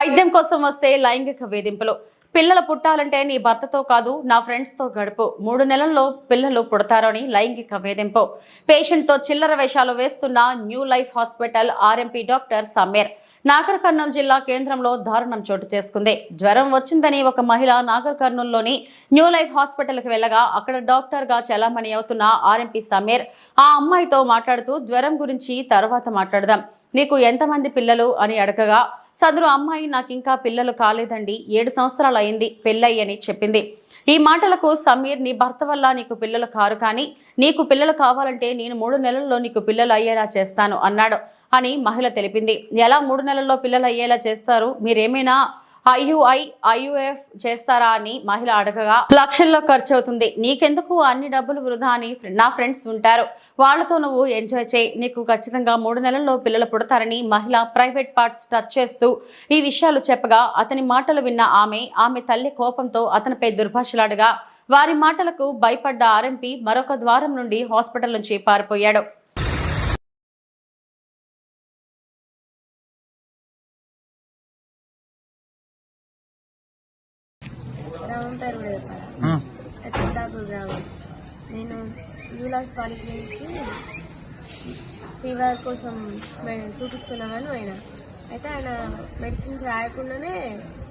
వైద్యం కోసం వస్తే లైంగిక వేధింపులు. పిల్లలు పుట్టాలంటే నీ భర్తతో కాదు నా ఫ్రెండ్స్తో గడుపు. మూడు నెలల్లో పిల్లలు పుడతారని లైంగిక వేధింపు. పేషెంట్తో చిల్లర వేషాలు వేస్తున్న new life hospital RMP doctor Sameer. Nagar Kurnool జిల్లా కేంద్రంలో దారుణం చోటు చేసుకుంది. జ్వరం వచ్చిందని ఒక మహిళ నాగర్ కర్నూలులోని న్యూ లైఫ్ హాస్పిటల్కి వెళ్ళగా అక్కడ డాక్టర్గా చలామణి అవుతున్న ఆర్ఎంపీ సమీర్ ఆ అమ్మాయితో మాట్లాడుతూ జ్వరం గురించి తర్వాత మాట్లాడదాం. నీకు ఎంతమంది పిల్లలు అని అడగగా సదరు అమ్మాయి నాకు ఇంకా పిల్లలు కాలేదండి. ఏడు సంవత్సరాలు అయింది పెళ్ళయ్యని చెప్పింది. ఈ మాటలకు సమీర్ నీ భర్త వల్ల నీకు పిల్లలు కారు కానీ నీకు పిల్లలు కావాలంటే నేను మూడు నెలల్లో నీకు పిల్లలు అయ్యేలా చేస్తాను అన్నాడు అని మహిళ తెలిపింది. ఎలా మూడు నెలల్లో పిల్లలు అయ్యేలా చేస్తారు? మీరేమైనా ఐయుఐ ఐయుఎఫ్ చేస్తారా అని మహిళ అడగగా లక్షల్లో ఖర్చు అవుతుంది నీకెందుకు అన్ని డబ్బులు వృధా అని నా ఫ్రెండ్స్ ఉంటారు. వాళ్ళతో నువ్వు ఎంజాయ్ చేయి. నీకు ఖచ్చితంగా మూడు నెలల్లో పిల్లలు పుడతారని మహిళ ప్రైవేట్ పార్ట్స్ టచ్ చేస్తూ ఈ విషయాలు చెప్పగా అతని మాటలు విన్న ఆమె ఆమె తల్లి కోపంతో అతనిపై దుర్భాషలాడగా వారి మాటలకు భయపడ్డ ఆర్ఎంపీ మరొక ద్వారం నుండి హాస్పిటల్ నుంచి పారిపోయాడు. పేరు కూడా చెప్పాలి చిత్తాపూర్ గ్రామం నేను యూలాస్ పాలిక్లినిక్కి ఫీవర్ కోసం చూపిస్తున్నామని ఆయన అయితే ఆయన మెడిసిన్స్ రాయకుండానే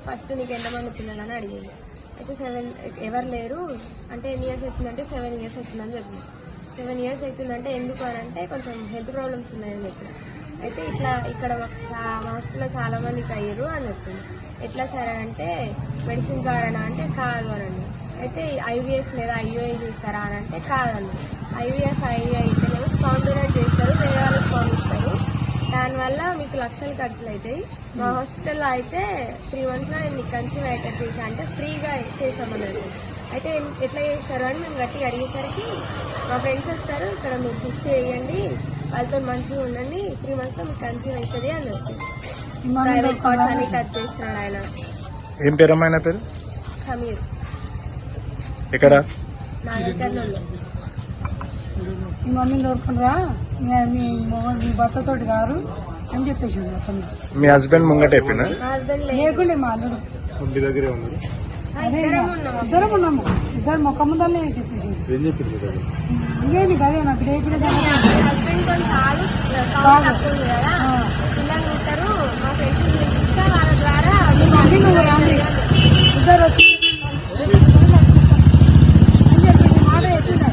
ఫస్ట్ నీకు ఎంతమంది పిల్లలని అడిగింది అయితే సెవెన్ ఎవరు లేరు? అంటే ఎన్ని ఇయర్స్ అవుతుందంటే సెవెన్ ఇయర్స్ అవుతుందని చెప్పింది సెవెన్ ఇయర్స్ అవుతుందంటే ఎందుకు అని అంటే కొంచెం హెల్త్ ప్రాబ్లమ్స్ ఉన్నాయని చెప్పిన. అయితే ఇట్లా ఇక్కడ మా హాస్పిటల్లో చాలా మందికి అయ్యారు అని చెప్పింది. ఎట్లా సరే అంటే మెడిసిన్ ద్వారా అంటే కాదు అని అండి అయితే ఐవీఎఫ్ లేదా ఐయూఐ చేస్తారా అని అంటే కాదండి ఐవీఎఫ్ ఐయూఐ అయితేనేమో స్పాన్ చేస్తారు వేరే వాళ్ళకి పంపిస్తారు దానివల్ల మీకు లక్షలు ఖర్చులు అవుతాయి మా హాస్పిటల్లో అయితే త్రీ మంత్స్లో నేను మీకు కన్సీవ్ అయ్యేటట్టు చేసా అంటే ఫ్రీగా చేసామన్నట్టు అయితే ఎట్లా చేస్తారు అని మేము గట్టిగా అడిగేసరికి మా ఫ్రెండ్స్ వస్తారు ఇక్కడ మీరు ఫిక్స్ చేయండి వాళ్ళతో మంచిగా ఉండండి త్రీ మంత్స్లో మీకు కన్సీవ్ అవుతుంది అని చెప్పి. ప్రైవేట్ పార్ట్స్ అన్ని టచ్ చేస్తున్నాడు ఆయన. ఏం పేరమ్మా ఆయన పేరు? సమీర్. ఇక్కడ నాగర్కర్నూలు మీ మమ్మీని దొరుకునరా మీ మీ భర్తతోటి గారు అని చెప్పేసి మీ హస్బెండ్ ముంగట చెప్పిన? మా హస్బెండ్ లేదు. లేకుండే మా అల్లుడు దగ్గరే ఉన్నారు ఇద్దరం ఉన్నాం ఇద్దరం ఉన్నాము. ఇద్దరు మొక్క ముందరనే ఏం చెప్పింది ఇంకేంది కదే. నాకు ఉంది కదా.